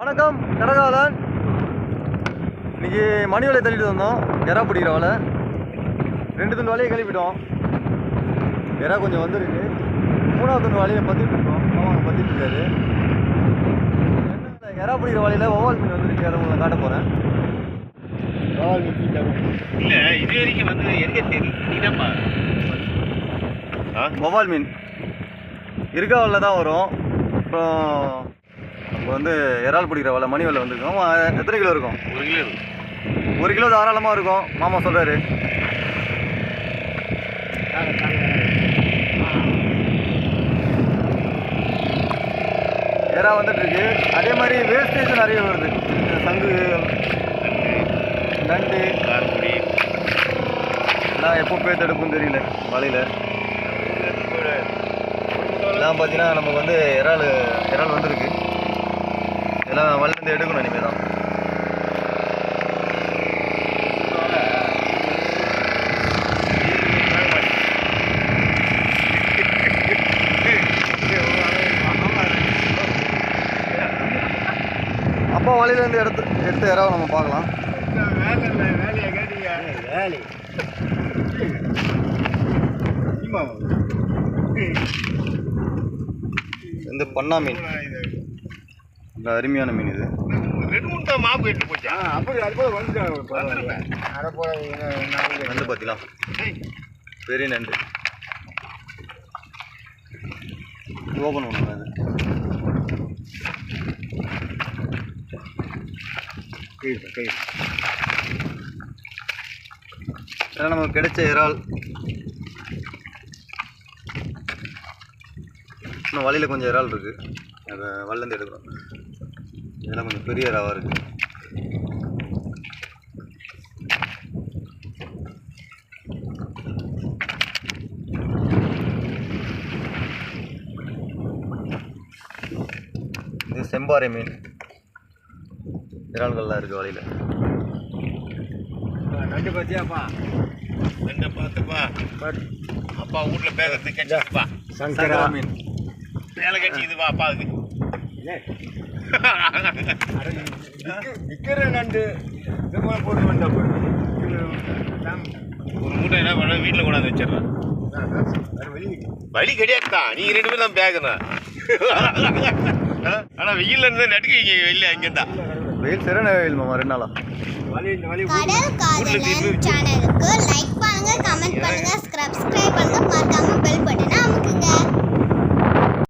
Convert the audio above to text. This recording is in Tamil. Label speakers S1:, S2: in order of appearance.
S1: வணக்கம் கடகாலன் இன்னைக்கு மணி வலையை தள்ளிட்டு வந்தோம். எறா பிடிக்கிற வலை. ரெண்டு துண்டு வலையை கழுவிட்டோம் எறா கொஞ்சம் வந்திருக்கு. மூணாவது துண்டு வலையை பத்திட்டு இருக்கோம். ஆமாங்க பத்திட்டு இருக்காரு. எறா பிடிக்கிற வலையில் ஒவ்வால் மீன் வந்துருக்கு. அதை உங்களை காட்ட போகிறேன்
S2: இல்ல இது வரைக்கும் வந்து எங்க தெரியும் நீதான்ப்பா.
S1: வவ்வால் மீன். இருக்கா தான் வரும். அப்புறம் நம்ம வந்து இறால் பிடிக்கிற வலை மணி வலை வந்திருக்கோம் எத்தனை கிலோ இருக்கும்?
S2: ஒரு கிலோ இருக்கும்.
S1: ஒரு கிலோ தாராளமாக இருக்கும். மாமா சொல்கிறாரு எறா வந்துட்டு இருக்கு. அதே மாதிரி வேஸ்டேஜ் நிறைய வருது. சங்கு நண்டு
S2: காரக்குடி
S1: எல்லாம் எப்போ போய் தடுப்புன்னு தெரியல. வலையில். எல்லாம் பார்த்தீங்கன்னா நமக்கு வந்து இறால் இறால் வந்திருக்கு. இதெல்லாம் வலையிலேருந்து எடுக்கணும் இனிமேல் தான் அப்பா வலையிலேருந்து எடுத்து எடுத்த இறாவை நம்ம பார்க்கலாம். இந்த பண்ணா மீன் இந்த அருமையான மீன் இது.
S2: ரெண்டு மூணு தான் மாப்பு எட்டு போச்சா?
S1: நண்டு பார்த்தீங்களா பெரிய நண்டு. ஓப்பன் பண்ணுங்க அது இதெல்லாம் நமக்கு கிடைச்ச இறால். இன்னும் வழியில் கொஞ்சம் இறால் இருக்குது அதை வல்லேருந்து எடுக்கிறோம். இதெல்லாம் கொஞ்சம் பெரிய இறாவாக இருக்குது இது செம்பாறை மீன். இறால்கள்லாம் இருக்குது வழியில்.
S2: ரெண்டு பார்த்தியாப்பா ரெண்டு பார்த்துப்பா அப்பா வீட்ல பேகத்து கட்சிப்பா
S1: சங்கரா. மீன்.
S2: மேலே கட்சிக்குதுப்பா அப்பாவுக்கு
S3: விற்கிற நண்டு போட்டு வந்தா
S2: ஒரு மூட்டை என்ன பண்ண வீட்டில் கொண்டாந்து வச்சிடறேன். வழி கிடையாது தான் நீங்க ரெண்டு பேரும் தான் பேகணும் ஆனால் வெயில்ல இருந்து நட்டுக்கு வெளியில் அங்கே தான்
S1: வெயில் சரியான வெயில் மாமா ரெண்டு நாளா
S3: வலி வலி
S4: கடல் காதலன் சேனலுக்கு லைக் பண்ணுங்க கமெண்ட்